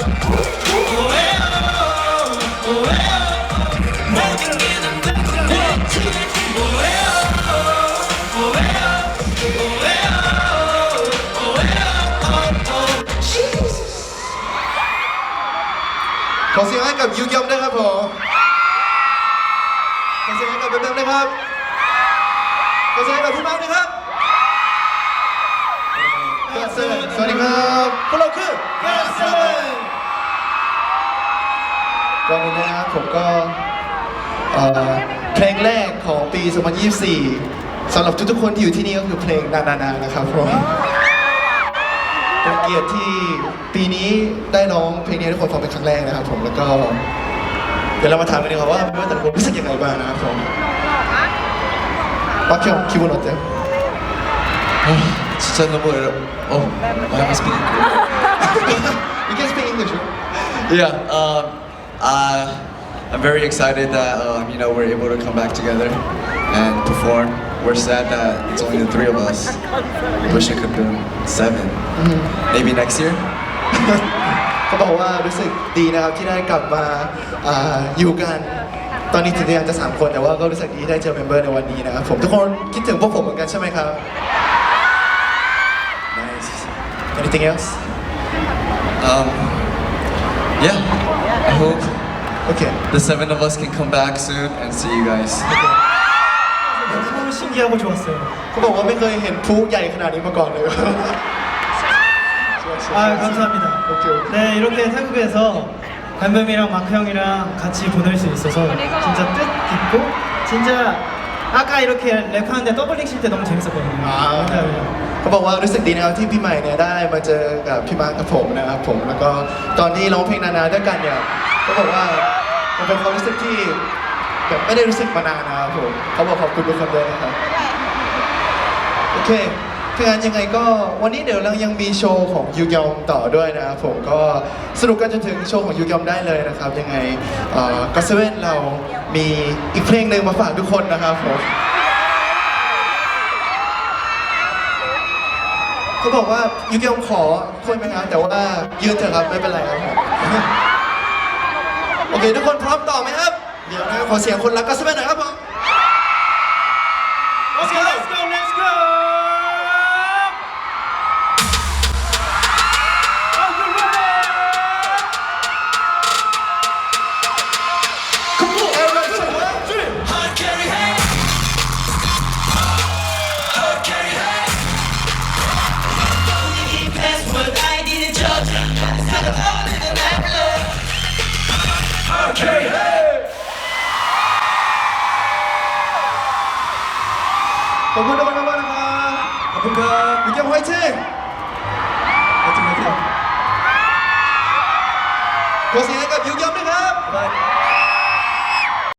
ขอเสียงให้กับยูยอมด้ครับผม ขอเสียงให้กับเบบๆนะครับ ขอเสียงให้กับพี่มากนะครับ สวัสดีครับ พวกเราคือก ก่อนอื่นนะครับผมก็เอ่อเพลงแรกของปี 2024สำหรับทุกๆคนที่อยู่ที่นี่ก็คือเพลงนานานานะครับผม เป็นเกียรติที่ปีนี้ได้ร้องเพลงนี้ให้ทุกคนฟังเป็นครั้งแรกนะครับผมแล้วก็ เดี๋ยวเรามาถามกันดีกว่าว่าไม่ว่าแต่ละคนรู้สึกยังไงบ้างนะครับผมปักยองคิดว่าหนอเจ๊ 진짜 너무 어려. 어, why am I speaking Korean? You can speak English right? Yeah. Um, uh, I'm very excited that um, you know we're able to come back together and perform. We're sad that it's only the three of us. Wish it could have been 7 Maybe next year. เขาบอกว่ารู้สึกดีนะครับที่ได้กลับมาอ่าอยู่กัน ตอนนี้ถึงจะยังจะสามคนแต่ว่าก็รู้สึกดีที่ได้เจอเมมเบอร์ในวันนี้นะครับผมทุกคนคิดถึงพวกผมเหมือนกันใช่ไหมครับ Nice Anything else Um, yeah. I hope โอเค the seven of us can come back soon and see you guys. 너무 신기하고 좋았어요. เขาบอกว่าไม่เคยเห็นพลุใหญ่ขนาดนี้มาก่อนเลย 아 감사합니다. 오케이, 오케이. 네 이렇게 태국에서 뱀뱀이랑 마크 형이랑 같이 보낼 수 있어서 진짜 뜻깊고 진짜 아까 이렇게 랩하는데 더블링 칠 때 너무 재밌었거든요. 아. 감사합니다. เขาบอกว่ารู้สึกดีนะครับที่พี่ใหม่เนี่ยได้มาเจอกับพี่มาร์คกับผมนะครับผมแล้วก็ตอนที่ร้องเพลงนานาด้วยกันเนี่ยเขาบอกว่ามันเป็นความรู้สึกที่แบบไม่ได้รู้สึกมานานนะครับผมเขาบอกขอบคุณทุกคนด้วยนะครับโอเค ถ้านยังไงก็วันนี้เดี๋ยวเรายังมีโชว์ของยูยอมต่อด้วยนะครับผมก็สนุกกันจนถึงโชว์ของยูยอมได้เลยนะครับยังไงก็เซเว่นเรามีอีกเพลงหนึ่งมาฝากทุกคนนะครับผมเขาบอกว่ายูเกียวขอคุยไหมครับแต่ว่ายืนเถอะครับไม่เป็นไรครับผมโอเค ทุกคนพร้อมต่อไหมครับ เดี๋ยวนะครับขอเสียงคนรักก็สเปนหน่อยครับผม ขอบคุณทุกคนมากๆนะครับ ขอบคุณครับยูเกียวไฮเช่ไฮเช่ไฮเช่ขอเสียงให้กับยูเกียวด้วยครับ